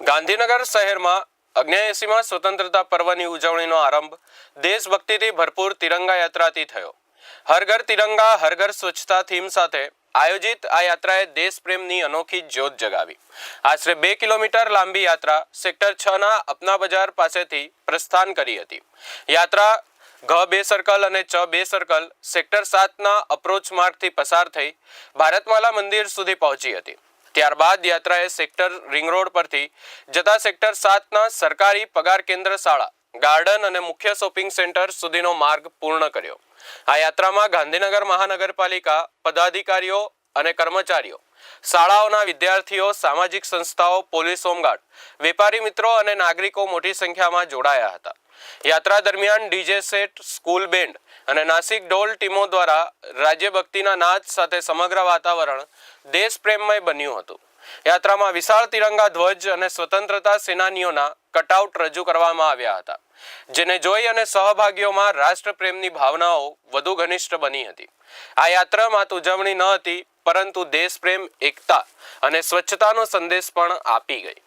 ગાંધીનગર શહેરમાં અગ્નિયાએસીમાં સ્વતંત્રતા પર્વની ઉજવણીનો આરંભ દેશભક્તિથી ભરપૂર તિરંગા યાત્રાથી થયો. હર ઘર તિરંગા, હર ઘર સ્વચ્છતા થીમ સાથે આયોજિત આ યાત્રાએ દેશપ્રેમની અનોખી જ્યોત જગાવી. આશરે બે કિલોમીટર લાંબી યાત્રા સેક્ટર છ ના અપના બજાર પાસેથી પ્રસ્થાન કરી હતી. યાત્રા ઘ બે સર્કલ અને ચ બે સર્કલ સેક્ટર સાતના અપ્રોચ માર્ગથી પસાર થઈ ભારતમાલા મંદિર સુધી પહોંચી હતી. ત્યારબાદ યાત્રાએ સેક્ટર રિંગ રોડ પરથી જતા સેક્ટર સાતના સરકારી પગાર કેન્દ્ર શાળા, ગાર્ડન અને મુખ્ય શોપિંગ સેન્ટર સુધીનો માર્ગ પૂર્ણ કર્યો. આ યાત્રામાં ગાંધીનગર મહાનગરપાલિકા પદાધિકારીઓ અને કર્મચારીઓ, શાળાઓના વિદ્યાર્થીઓ, સામાજિક સંસ્થાઓ, પોલીસ હોમગાર્ડ, વેપારી મિત્રો અને નાગરિકો મોટી સંખ્યામાં જોડાયા હતા. યાત્રા દરમિયાન ડીજે સેટ, સ્કૂલ બેન્ડ અને નાસિક ઢોલ ટીમો દ્વારા રાજ્યભક્તિના નાદ સાથે સમગ્ર વાતાવરણ દેશપ્રેમમય બન્યું હતું. યાત્રામાં વિશાળ તિરંગા, ધ્વજ અને સ્વતંત્રતા સેનાનીઓના કટઆઉટ રજૂ કરવામાં આવ્યા હતા, જેને જોઈ અને સહભાગીઓમાં રાષ્ટ્રપ્રેમની ભાવનાઓ વધુ ઘનિષ્ઠ બની હતી. આ યાત્રામાં ઉજવણી ન હતી, પરંતુ દેશપ્રેમ, એકતા અને સ્વચ્છતાનો સંદેશ પણ આપી ગઈ.